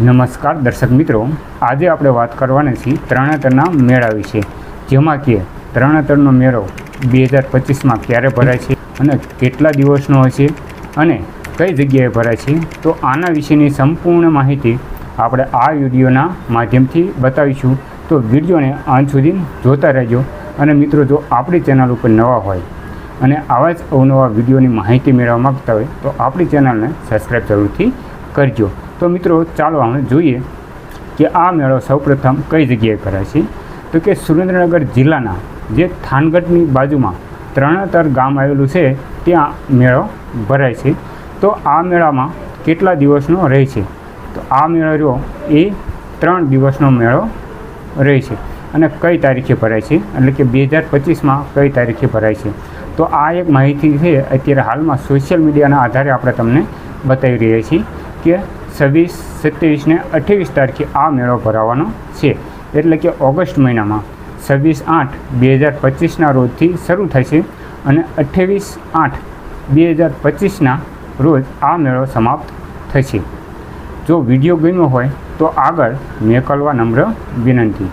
નમસ્કાર, દર્શક મિત્રો. આજે આપણે વાત કરવાની છીએ તરણેતરના મેળા વિશે, જેમાં કે તરણેતરનો મેળો બે હજાર પચીસમાં ક્યારે ભરાય છે અને કેટલા દિવસનો હશે અને કઈ જગ્યાએ ભરાય છે, તો આના વિશેની સંપૂર્ણ માહિતી આપણે આ વિડીયોના માધ્યમથી બતાવીશું. તો વિડીયોને અંત સુધી જોતા રહેજો અને મિત્રો, જો આપણી ચેનલ ઉપર નવા હોય અને આવા જ અવનવા વિડીયોની માહિતી મેળવવા માગતા હોય, તો આપણી ચેનલને સબસ્ક્રાઈબ જરૂરથી કરજો. તો મિત્રો, ચાલો આપણે જોઈએ કે આ મેળો સૌપ્રથમ કઈ જગ્યાએ ભરાય છે? તો કે સુરેન્દ્રનગર જિલ્લાના જે થાનગઢની બાજુમાં ત્રણેતર ગામ આવેલું છે, ત્યાં મેળો ભરાય છે. તો આ મેળામાં કેટલા દિવસનો રહે છે? તો આ મેળો રહ્યો એ ત્રણ દિવસનો મેળો રહે છે. અને કઈ તારીખે ભરાય છે? એટલે કે બે હજાર પચીસમાં કઈ તારીખે ભરાય છે? તો આ એક માહિતી છે, અત્યારે હાલમાં સોશિયલ મીડિયાના આધારે આપણે તમને બતાવી રહ્યા છીએ કે છવ્વીસ, સત્યાવીસ ને અઠ્યાવીસ તારીખે આ મેળો ભરાવાનો છે. એટલે કે ઓગસ્ટ મહિનામાં છવ્વીસ આઠ બે હજાર પચીસના રોજથી શરૂ થશે અને અઠ્યાવીસ આઠ બે હજાર પચીસના રોજ આ મેળો સમાપ્ત થશે. જો વીડિયો ગમ્યો હોય તો આગળ મેકલવા નમ્ર વિનંતી.